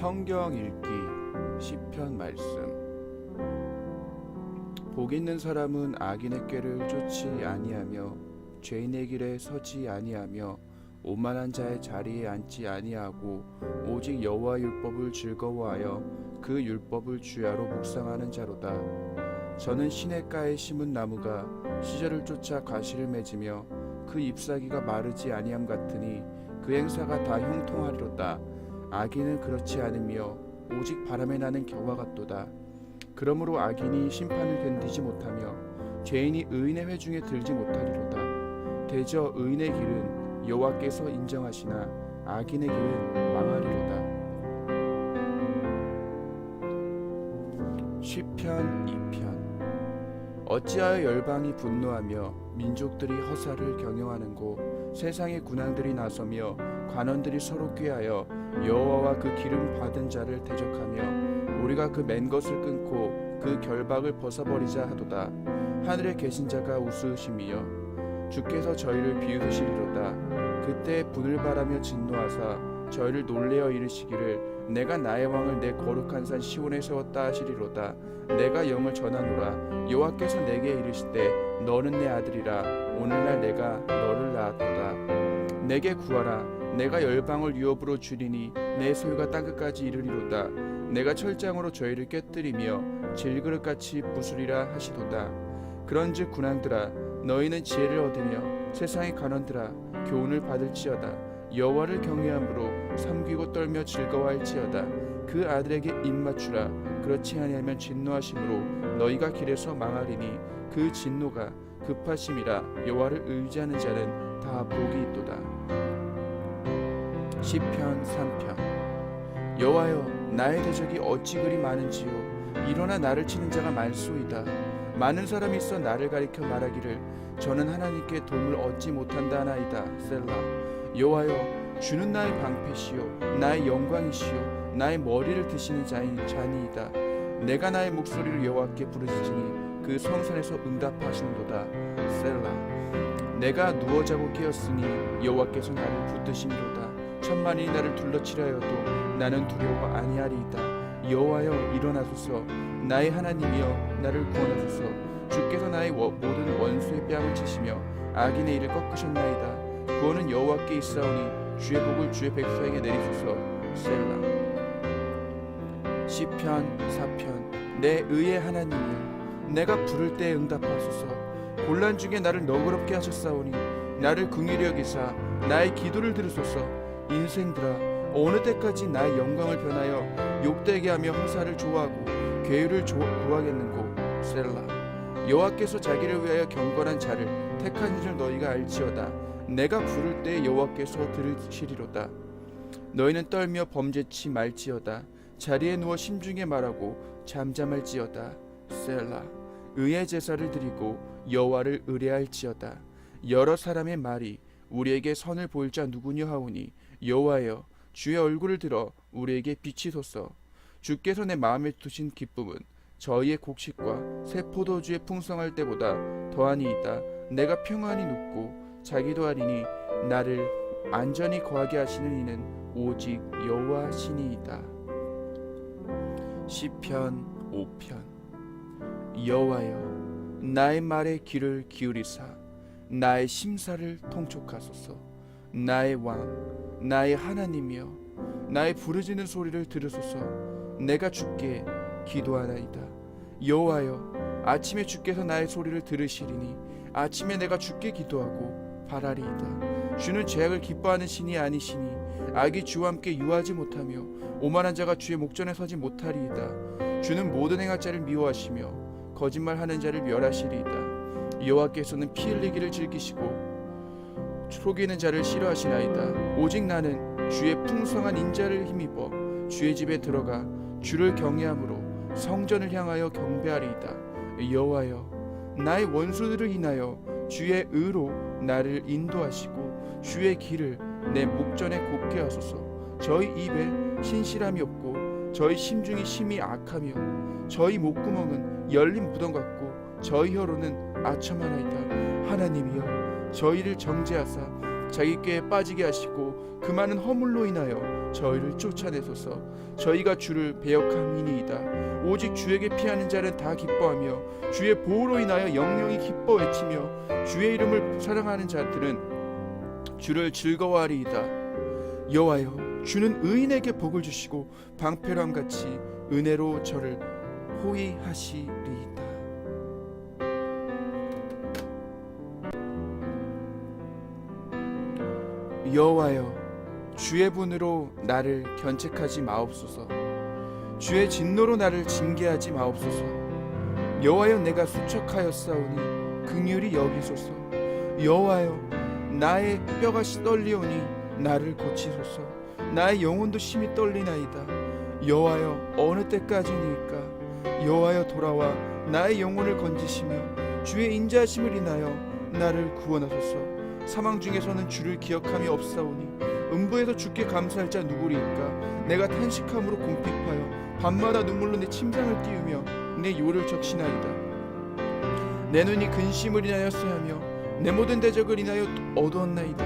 성경 읽기 시편 말씀. 복 있는 사람은 악인의 꾀를 쫓지 아니하며 죄인의 길에 서지 아니하며 오만한 자의 자리에 앉지 아니하고 오직 여호와 율법을 즐거워하여 그 율법을 주야로 묵상하는 자로다. 저는 시냇가에 심은 나무가 시절을 쫓아 가시를 맺으며 그 잎사귀가 마르지 아니함 같으니 그 행사가 다 형통하리로다 악인은 그렇지 않으며 오직 바람에 나는 겨와 같도다. 그러므로 악인이 심판을 견디지 못하며 죄인이 의인의 회중에 들지 못하리로다. 대저 의인의 길은 여호와께서 인정하시나 악인의 길은 망하리로다. 시편 2편 어찌하여 열방이 분노하며 민족들이 허사를 경영하는고 세상의 군왕들이 나서며 관원들이 서로 꾀하여 여호와와 그 기름 받은 자를 대적하며 우리가 그 맨 것을 끊고 그 결박을 벗어버리자 하도다. 하늘에 계신 자가 우스우심이여 주께서 저희를 비웃으시리로다. 그때 분을 바라며 진노하사 저희를 놀래어 이르시기를 내가 나의 왕을 내 거룩한 산 시온에 세웠다 하시리로다. 내가 영을 전하노라. 여호와께서 내게 이르시되 너는 내 아들이라. 오늘날 내가 너를 낳았도다. 내게 구하라 내가 열방을 유업으로 줄이니 내 소유가 땅끝까지 이르리로다. 내가 철장으로 저희를 깨뜨리며 질그릇같이 부수리라 하시도다. 그런즉 군왕들아 너희는 지혜를 얻으며 세상의 간원들아 교훈을 받을지어다. 여호와를 경외함으로 섬기고 떨며 즐거워할지어다. 그 아들에게 입맞추라. 그렇지 아니하면 진노하심으로 너희가 길에서 망하리니 그 진노가 급하심이라 여호와를 의지하는 자는 다 복이 있도다 시편 3편. 여호와여 나의 대적이 어찌 그리 많은지요? 일어나 나를 치는 자가 많소이다. 많은 사람이 있어 나를 가리켜 말하기를 저는 하나님께 도움을 얻지 못한다 하나이다. 셀라. 여호와여 주는 나의 방패시요 나의 영광이시요 나의 머리를 드시는 자인 자니이다. 내가 나의 목소리를 여호와께 부르짖으니 그 성산에서 응답하시는도다. 셀라. 내가 누워 자고 깨었으니 여호와께서 나를 붙드심이로다 천만이 나를 둘러치려 하여도 나는 두려워 아니하리이다. 여호와여 일어나소서. 나의 하나님이여 나를 구원하소서. 주께서 나의 워- 모든 원수의 뺨을 치시며 악인의 일을 꺾으셨나이다. 구원은 여호와께 있사오니 주의 복을 주의 백성에게 내리소서. 셀라. 시편 4편. 내 의의 하나님이여 내가 부를 때 응답하소서. 곤란 중에 나를 너그럽게 하셨사오니 나를 긍휼히 여기사 나의 기도를 들으소서 인생들아 어느 때까지 나의 영광을 변하여 욕되게 하며 허사를 좋아하고 괴유를 조- 구하겠는고 셀라. 여호와께서 자기를 위하여 경건한 자를 택한 줄 너희가 알지어다. 내가 부를 때 여호와께서 들으시리로다. 너희는 떨며 범죄치 말지어다. 자리에 누워 심중에 말하고 잠잠할지어다 셀라. 의의 제사를 드리고 여호와를 의뢰할지어다. 여러 사람의 말이 우리에게 선을 보일 자 누구냐 하오니 여호와여 주의 얼굴을 들어 우리에게 비치소서 주께서 내 마음에 두신 기쁨은 저희의 곡식과 새 포도주의 풍성할 때보다 더하니이다. 내가 평안히 눕고 자기도 하리니 나를 안전히 거하게 하시는 이는 오직 여호와 신이이다. 시편 5편. 여호와여 나의 말에 귀를 기울이사 나의 심사를 통촉하소서 나의 왕 나의 하나님이여 나의 부르짖는 소리를 들으소서. 내가 주께 기도하나이다. 여호와여 아침에 주께서 나의 소리를 들으시리니 아침에 내가 주께 기도하고 바라리이다. 주는 죄악을 기뻐하는 신이 아니시니 악이 주와 함께 유하지 못하며 오만한 자가 주의 목전에 서지 못하리이다. 주는 모든 행할 자를 미워하시며 거짓말하는 자를 멸하시리이다. 여호와께서는 피 흘리기를 즐기시고 속이는 자를 싫어하시나이다. 오직 나는 주의 풍성한 인자를 힘입어 주의 집에 들어가 주를 경외함으로 성전을 향하여 경배하리이다. 여호와여 나의 원수들을 인하여 주의 의로 나를 인도하시고 주의 길을 내 목전에 곱게 하소서. 저희 입에 신실함이 없고 저희 심중이 심히 악하며 저희 목구멍은 열린 무덤 같고 저희 혀로는 아첨하나이다. 하나님이여 저희를 정죄하사 자기 꾀에 빠지게 하시고 그 많은 허물로 인하여 저희를 쫓아내소서. 저희가 주를 배역함이니이다. 오직 주에게 피하는 자는 다 기뻐하며 주의 보호로 인하여 영영이 기뻐 외치며 주의 이름을 사랑하는 자들은 주를 즐거워하리이다. 여호와여 주는 의인에게 복을 주시고 방패람 같이 은혜로 저를 호위하시 여호와여 주의 분으로 나를 견책하지 마옵소서. 주의 진노로 나를 징계하지 마옵소서. 여호와여 내가 수척하였사오니 긍휼히 여기소서. 여호와여 나의 뼈가 떨리오니 나를 고치소서. 나의 영혼도 심히 떨리나이다. 여호와여 어느 때까지니까? 여호와여 돌아와 나의 영혼을 건지시며 주의 인자하심을 인하여 나를 구원하소서 사망 중에서는 주를 기억함이 없사오니 음부에서 주께 감사할 자 누구리이까? 내가 탄식함으로 궁핍하여 밤마다 눈물로 내 침상을 띄우며 내 요를 적시나이다 내 눈이 근심을 인하여 쇠하며 내 모든 대적을 인하여 어두웠나이다.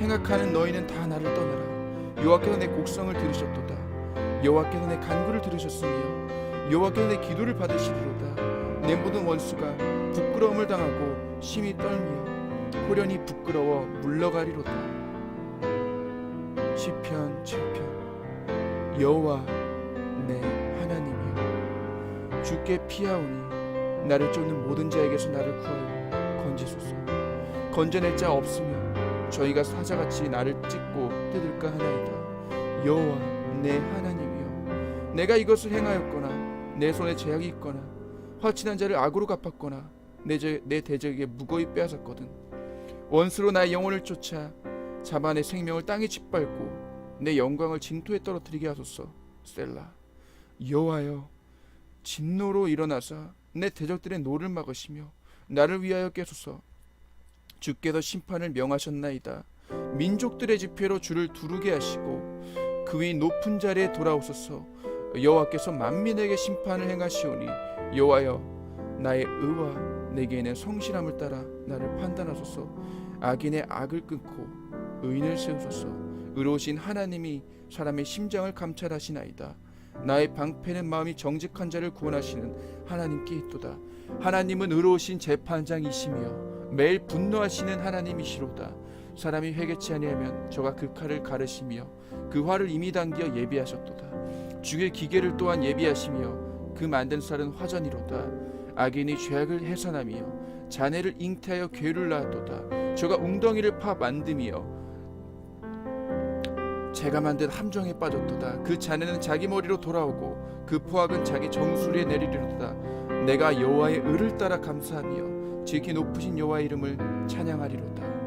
행악하는 너희는 다 나를 떠나라. 여호와께서 내 곡성을 들으셨도다. 여호와께서 내 간구를 들으셨으며 여호와께서 내 기도를 받으시리로다. 내 모든 원수가 부끄러움을 당하고 심히 떨며 호련히 부끄러워 물러가리로다. 시편 7편. 여호와 내 하나님이여. 주께 피하오니 나를 쫓는 모든 자에게서 나를 구하여 건지소서. 건져낼 자 없으며 저희가 사자같이 나를 찢고 뜯을까 하나이다. 여호와 내 하나님이여. 내가 이것을 행하였거나 내 손에 제약이 있거나 화친한 자를 악으로 갚았거나 내, 제, 내 대적에게 무거이 빼앗았거든 원수로 나의 영혼을 쫓아 잡아 내 생명을 땅에 짓밟고 내 영광을 진토에 떨어뜨리게 하소서 셀라. 여호와여 진노로 일어나사 내 대적들의 노를 막으시며 나를 위하여 깨소서. 주께서 심판을 명하셨나이다. 민족들의 집회로 주를 두르게 하시고 그 위 높은 자리에 돌아오소서. 여호와께서 만민에게 심판을 행하시오니 여호와여 나의 의와 내게 있는 성실함을 따라 나를 판단하소서. 악인의 악을 끊고 의인을 세우소서. 의로우신 하나님이 사람의 심장을 감찰하시나이다. 나의 방패는 마음이 정직한 자를 구원하시는 하나님께 있도다. 하나님은 의로우신 재판장이시며 매일 분노하시는 하나님이시로다. 사람이 회개치 아니하면 저가 그 칼을 가르시며 그 화를 이미 당겨 예비하셨도다. 주의 기계를 또한 예비하시며 그 만든 쌀은 화전이로다 악인이 죄악을 해산하며 자네를 잉태하여 괴를 낳았도다. 저가 웅덩이를 파 만듦이여 제가 만든 함정에 빠졌도다. 그 자네는 자기 머리로 돌아오고 그 포악은 자기 정수리에 내리리로다. 내가 여호와의 의를 따라 감사하며 지키 높으신 여호와의 이름을 찬양하리로다